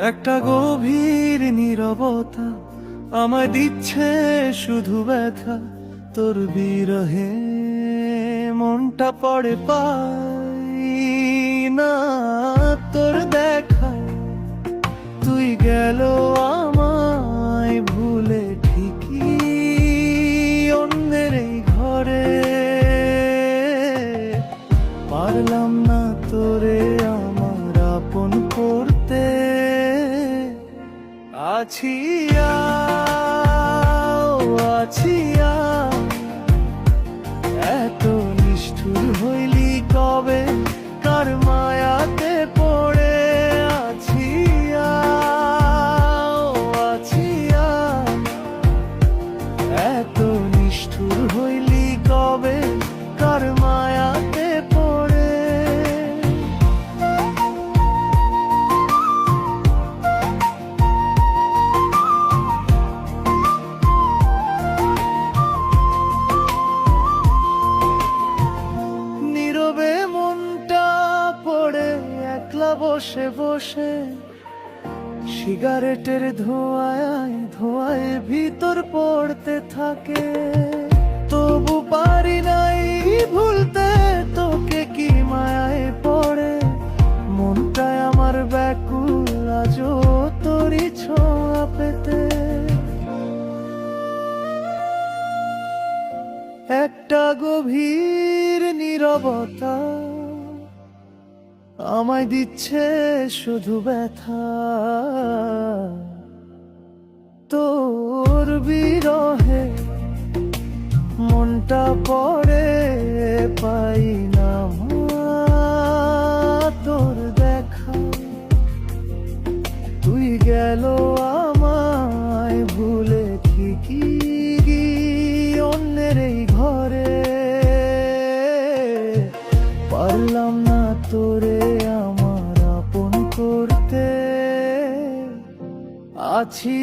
একটা গভীর নীরবতা আমায় দিচ্ছে শুধু ব্যথা। তোর বিরহে মনটা পড়ে পাই না, তোর দেখা তুই গেল আমায় ভুলে ঠিকই অন্যের এই ঘরে। পারলাম না তোরে আছি বসে বসে সিগারেটের ধোঁয়ায় ধোঁয়ায় ভিতর পড়তে থাকে। তবু পারি নাই ভুলতে, তোকে কি মায়ায় পড়ে? মনটায় আমার ব্যাকুল, আজও তোরই ছোঁয়া পেতে। একটা গভীর নীরবতা আমায় দিচ্ছে শুধু ব্যথা। তোর বিরহে মনটা পড়ে পাই আছি